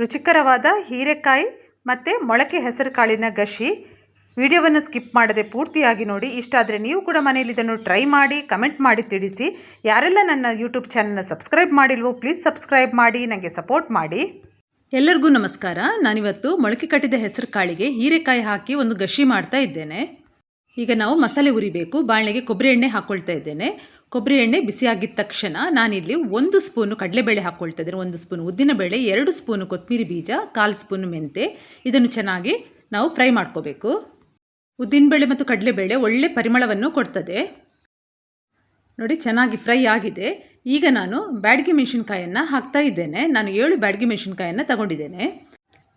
ರುಚಿಕರವಾದ ಹೀರೆಕಾಯಿ ಮತ್ತು ಮೊಳಕೆ ಹೆಸರು ಕಾಳಿನ ಗಶಿ. ವಿಡಿಯೋವನ್ನು ಸ್ಕಿಪ್ ಮಾಡದೆ ಪೂರ್ತಿಯಾಗಿ ನೋಡಿ. ಇಷ್ಟ ಆದರೆ ನೀವು ಕೂಡ ಮನೆಯಲ್ಲಿ ಇದನ್ನು ಟ್ರೈ ಮಾಡಿ, ಕಮೆಂಟ್ ಮಾಡಿ ತಿಳಿಸಿ. ಯಾರೆಲ್ಲ ನನ್ನ ಯೂಟ್ಯೂಬ್ ಚಾನಲ್ನ ಸಬ್ಸ್ಕ್ರೈಬ್ ಮಾಡಿಲ್ವೋ, ಪ್ಲೀಸ್ ಸಬ್ಸ್ಕ್ರೈಬ್ ಮಾಡಿ ನನಗೆ ಸಪೋರ್ಟ್ ಮಾಡಿ. ಎಲ್ಲರಿಗೂ ನಮಸ್ಕಾರ. ನಾನಿವತ್ತು ಮೊಳಕೆ ಕಟ್ಟಿದ ಹೆಸರು ಕಾಳಿಗೆ ಹೀರೆಕಾಯಿ ಹಾಕಿ ಒಂದು ಗಶಿ ಮಾಡ್ತಾ ಇದ್ದೇನೆ. ಈಗ ನಾವು ಮಸಾಲೆ ಉರಿಬೇಕು, ಬಾಣಲೆಗೆ ಕೊಬ್ಬರಿ ಎಣ್ಣೆ ಹಾಕ್ಕೊಳ್ತಾ ಇದ್ದೇನೆ. ಕೊಬ್ಬರಿ ಎಣ್ಣೆ ಬಿಸಿಯಾಗಿದ್ದ ತಕ್ಷಣ ನಾನಿಲ್ಲಿ ಒಂದು ಸ್ಪೂನು ಕಡಲೆಬೇಳೆ ಹಾಕ್ಕೊಳ್ತಾ ಇದ್ದೀನಿ. ಒಂದು ಸ್ಪೂನ್ ಉದ್ದಿನಬೇಳೆ, ಎರಡು ಸ್ಪೂನು ಕೊತ್ತಂಬರಿ ಬೀಜ, ಕಾಲು ಸ್ಪೂನು ಮೆಂತೆ. ಇದನ್ನು ಚೆನ್ನಾಗಿ ನಾವು ಫ್ರೈ ಮಾಡ್ಕೋಬೇಕು. ಉದ್ದಿನಬೇಳೆ ಮತ್ತು ಕಡಲೆಬೇಳೆ ಒಳ್ಳೆ ಪರಿಮಳವನ್ನು ಕೊಡ್ತದೆ. ನೋಡಿ, ಚೆನ್ನಾಗಿ ಫ್ರೈ ಆಗಿದೆ. ಈಗ ನಾನು ಬ್ಯಾಡಗಿ ಮೆಣಸಿನ್ಕಾಯನ್ನು ಹಾಕ್ತಾ ಇದ್ದೇನೆ. ನಾನು ಏಳು ಬ್ಯಾಡಗಿ ಮೆಣಸಿನ್ಕಾಯನ್ನು ತಗೊಂಡಿದ್ದೇನೆ.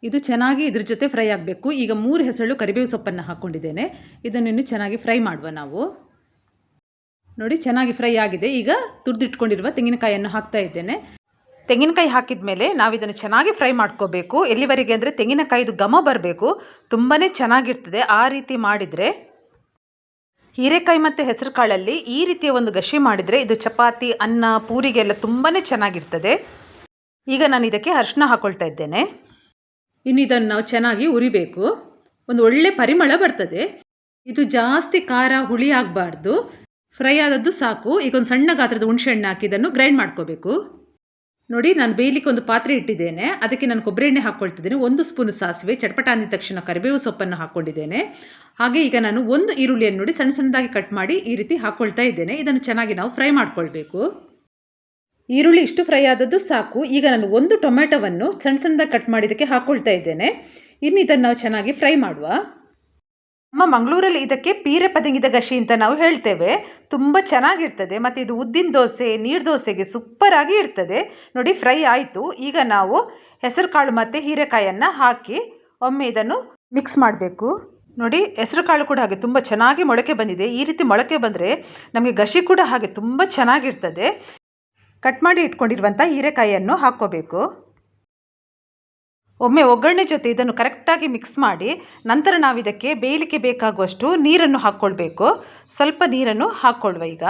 ಇದು ಚೆನ್ನಾಗಿ ಇದ್ರ ಜೊತೆ ಫ್ರೈ ಆಗಬೇಕು. ಈಗ ಮೂರು ಹೆಸರು ಕರಿಬೇವು ಸೊಪ್ಪನ್ನು ಹಾಕ್ಕೊಂಡಿದ್ದೇನೆ ಇದನ್ನು ಚೆನ್ನಾಗಿ ಫ್ರೈ ಮಾಡುವ ನಾವು. ನೋಡಿ, ಚೆನ್ನಾಗಿ ಫ್ರೈ ಆಗಿದೆ. ಈಗ ತುರಿದಿಟ್ಕೊಂಡಿರುವ ತೆಂಗಿನಕಾಯಿಯನ್ನು ಹಾಕ್ತಾ ಇದ್ದೇನೆ. ತೆಂಗಿನಕಾಯಿ ಹಾಕಿದ ಮೇಲೆ ನಾವು ಇದನ್ನು ಚೆನ್ನಾಗಿ ಫ್ರೈ ಮಾಡ್ಕೋಬೇಕು. ಎಲ್ಲಿವರೆಗೆ ಅಂದರೆ ತೆಂಗಿನಕಾಯಿದು ಘಮ ಬರಬೇಕು. ತುಂಬಾ ಚೆನ್ನಾಗಿರ್ತದೆ. ಆ ರೀತಿ ಮಾಡಿದರೆ ಹೀರೆಕಾಯಿ ಮತ್ತು ಹೆಸರು ಕಾಳಲ್ಲಿ ಈ ರೀತಿಯ ಒಂದು ಗಶಿ ಮಾಡಿದರೆ ಇದು ಚಪಾತಿ, ಅನ್ನ ಪೂರಿಗೆಲ್ಲ ತುಂಬಾ ಚೆನ್ನಾಗಿರ್ತದೆ. ಈಗ ನಾನು ಇದಕ್ಕೆ ಅರಿಶಿನ ಹಾಕ್ಕೊಳ್ತಾ ಇದ್ದೇನೆ. ಇನ್ನು ಇದನ್ನು ನಾವು ಚೆನ್ನಾಗಿ ಉರಿಬೇಕು ಒಂದು ಒಳ್ಳೆ ಪರಿಮಳ ಬರ್ತದೆ. ಇದು ಜಾಸ್ತಿ ಖಾರ ಹುಳಿ ಆಗಬಾರ್ದು. ಫ್ರೈ ಆದದ್ದು ಸಾಕು. ಈಗ ಒಂದು ಸಣ್ಣ ಗಾತ್ರದ ಹುಣಸೆ ಹಣ್ಣು ಹಾಕಿ ಇದನ್ನು ಗ್ರೈಂಡ್ ಮಾಡ್ಕೋಬೇಕು. ನೋಡಿ, ನಾನು ಬೇಯಲಿಕ್ಕೆ ಒಂದು ಪಾತ್ರೆ ಇಟ್ಟಿದ್ದೇನೆ. ಅದಕ್ಕೆ ನಾನು ಕೊಬ್ಬರಿ ಎಣ್ಣೆ ಹಾಕ್ಕೊಳ್ತಿದ್ದೇನೆ ಒಂದು ಸ್ಪೂನು ಸಾಸಿವೆ, ಚಟ್ಪಟ ಅಂದಿದ ತಕ್ಷಣ ಕರಿಬೇವು ಸೊಪ್ಪನ್ನು ಹಾಕ್ಕೊಂಡಿದ್ದೇನೆ. ಹಾಗೆ ಈಗ ನಾನು ಒಂದು ಈರುಳ್ಳಿಯನ್ನು ನೋಡಿ ಸಣ್ಣ ಸಣ್ಣದಾಗಿ ಕಟ್ ಮಾಡಿ ಈ ರೀತಿ ಹಾಕ್ಕೊಳ್ತಾ ಇದ್ದೇನೆ. ಇದನ್ನು ಚೆನ್ನಾಗಿ ನಾವು ಫ್ರೈ ಮಾಡ್ಕೊಳ್ಬೇಕು. ಈರುಳ್ಳಿ ಇಷ್ಟು ಫ್ರೈ ಆದದ್ದು ಸಾಕು. ಈಗ ನಾನು ಒಂದು ಟೊಮೆಟೊವನ್ನು ಸಣ್ಣ ಸಣ್ಣದಾಗಿ ಕಟ್ ಮಾಡಿದ್ದಕ್ಕೆ ಹಾಕ್ಕೊಳ್ತಾ ಇದ್ದೇನೆ. ಇನ್ನು ಇದನ್ನು ನಾವು ಚೆನ್ನಾಗಿ ಫ್ರೈ ಮಾಡುವ. ನಮ್ಮ ಮಂಗಳೂರಲ್ಲಿ ಇದಕ್ಕೆ ಪೀರೆ ಪದಂಗಿದ ಗಶಿ ಅಂತ ನಾವು ಹೇಳ್ತೇವೆ. ತುಂಬ ಚೆನ್ನಾಗಿರ್ತದೆ. ಮತ್ತು ಇದು ಉದ್ದಿನ ದೋಸೆ, ನೀರು ದೋಸೆಗೆ ಸೂಪರಾಗಿ ಇರ್ತದೆ. ನೋಡಿ, ಫ್ರೈ ಆಯಿತು. ಈಗ ನಾವು ಹೆಸರು ಕಾಳು ಮತ್ತು ಹೀರೆಕಾಯನ್ನು ಹಾಕಿ ಒಮ್ಮೆ ಇದನ್ನು ಮಿಕ್ಸ್ ಮಾಡಬೇಕು. ನೋಡಿ, ಹೆಸರು ಕಾಳು ಕೂಡ ಹಾಗೆ ತುಂಬ ಚೆನ್ನಾಗಿ ಮೊಳಕೆ ಬಂದಿದೆ. ಈ ರೀತಿ ಮೊಳಕೆ ಬಂದರೆ ನಮಗೆ ಗಶಿ ಕೂಡ ಹಾಗೆ ತುಂಬ ಚೆನ್ನಾಗಿರ್ತದೆ. ಕಟ್ ಮಾಡಿ ಇಟ್ಕೊಂಡಿರುವಂಥ ಹೀರೆಕಾಯಿಯನ್ನು ಹಾಕ್ಕೋಬೇಕು. ಒಮ್ಮೆ ಒಗ್ಗರಣೆ ಜೊತೆ ಇದನ್ನು ಕರೆಕ್ಟಾಗಿ ಮಿಕ್ಸ್ ಮಾಡಿ, ನಂತರ ನಾವು ಇದಕ್ಕೆ ಬೇಯಲಿಕ್ಕೆ ಬೇಕಾಗುವಷ್ಟು ನೀರನ್ನು ಹಾಕ್ಕೊಳ್ಬೇಕು ಸ್ವಲ್ಪ ನೀರನ್ನು ಹಾಕ್ಕೊಳ್ಳುವ ಈಗ.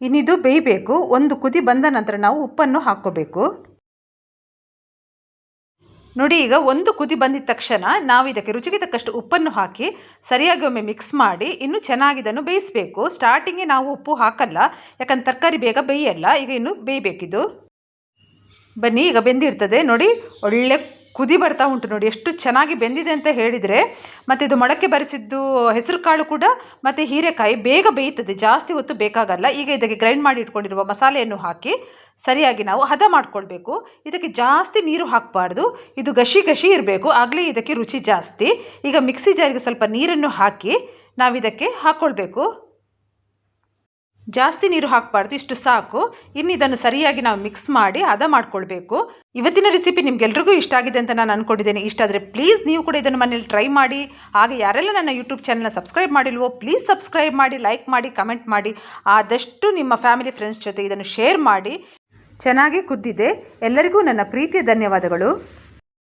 ಇನ್ನಿದು ಬೇಯಬೇಕು. ಒಂದು ಕುದಿ ಬಂದ ನಂತರ ನಾವು ಉಪ್ಪನ್ನು ಹಾಕ್ಕೋಬೇಕು. ನೋಡಿ ಈಗ ಒಂದು ಕುದಿ ಬಂದಿದ ತಕ್ಷಣ ನಾವು ಇದಕ್ಕೆ ರುಚಿಗೆ ತಕ್ಕಷ್ಟು ಉಪ್ಪನ್ನು ಹಾಕಿ ಸರಿಯಾಗಿ ಒಮ್ಮೆ ಮಿಕ್ಸ್ ಮಾಡಿ ಇನ್ನು ಚೆನ್ನಾಗಿ ಇದನ್ನು ಬೇಯಿಸಬೇಕು. ಸ್ಟಾರ್ಟಿಂಗೇ ನಾವು ಉಪ್ಪು ಹಾಕಲ್ಲ, ಯಾಕಂದ್ರೆ ತರಕಾರಿ ಬೇಗ ಬೇಯಲ್ಲ, ಈಗ ಇನ್ನು ಬೇಯಬೇಕಿದು. ಬನ್ನಿ, ಈಗ ಬೆಂದಿರ್ತದೆ. ನೋಡಿ, ಒಳ್ಳೆ ಕುದಿ ಬರ್ತಾ ಉಂಟು ನೋಡಿ. ಎಷ್ಟು ಚೆನ್ನಾಗಿ ಬೆಂದಿದೆ ಅಂತ ಹೇಳಿದರೆ, ಮತ್ತು ಇದು ಮೊಳಕೆ ಬರಿಸಿದ್ದು ಹೆಸರು ಕಾಳು ಕೂಡ, ಮತ್ತು ಹೀರೆಕಾಯಿ ಬೇಗ ಬೇಯ್ತದೆ. ಜಾಸ್ತಿ ಹೊತ್ತು ಬೇಕಾಗಲ್ಲ. ಈಗ ಇದಕ್ಕೆ ಗ್ರೈಂಡ್ ಮಾಡಿ ಇಟ್ಕೊಂಡಿರುವ ಮಸಾಲೆಯನ್ನು ಹಾಕಿ, ಸರಿಯಾಗಿ ನಾವು ಹದ ಮಾಡ್ಕೊಳ್ಬೇಕು. ಇದಕ್ಕೆ ಜಾಸ್ತಿ ನೀರು ಹಾಕಬಾರ್ದು. ಇದು ಗಶಿ ಗಶಿ ಇರಬೇಕು. ಆಗಲೇ ಇದಕ್ಕೆ ರುಚಿ ಜಾಸ್ತಿ. ಈಗ ಮಿಕ್ಸಿ ಜಾರಿಗೆ ಸ್ವಲ್ಪ ನೀರನ್ನು ಹಾಕಿ, ನಾವಿದಕ್ಕೆ ಹಾಕ್ಕೊಳ್ಬೇಕು ಜಾಸ್ತಿ ನೀರು ಹಾಕಬಾರ್ದು, ಇಷ್ಟು ಸಾಕು. ಇನ್ನು ಇದನ್ನು ಸರಿಯಾಗಿ ನಾವು ಮಿಕ್ಸ್ ಮಾಡಿ ಹದ ಮಾಡ್ಕೊಳ್ಬೇಕು. ಇವತ್ತಿನ ರೆಸಿಪಿ ನಿಮ್ಗೆಲ್ರಿಗೂ ಇಷ್ಟ ಆಗಿದೆ ಅಂತ ನಾನು ಅಂದ್ಕೊಂಡಿದ್ದೇನೆ ಇಷ್ಟ ಆದರೆ ಪ್ಲೀಸ್ ನೀವು ಕೂಡ ಇದನ್ನು ಮನೇಲಿ ಟ್ರೈ ಮಾಡಿ. ಹಾಗೆ ಯಾರೆಲ್ಲ ನನ್ನ ಯೂಟ್ಯೂಬ್ ಚಾನಲ್ನ ಸಬ್ಸ್ಕ್ರೈಬ್ ಮಾಡಿಲ್ವೋ ಪ್ಲೀಸ್ ಸಬ್ಸ್ಕ್ರೈಬ್ ಮಾಡಿ ಲೈಕ್ ಮಾಡಿ ಕಮೆಂಟ್ ಮಾಡಿ. ಆದಷ್ಟು ನಿಮ್ಮ ಫ್ಯಾಮಿಲಿ ಫ್ರೆಂಡ್ಸ್ ಜೊತೆ ಇದನ್ನು ಶೇರ್ ಮಾಡಿ. ಚೆನ್ನಾಗಿ ಕುದ್ದಿದೆ. ಎಲ್ಲರಿಗೂ ನನ್ನ ಪ್ರೀತಿಯ ಧನ್ಯವಾದಗಳು.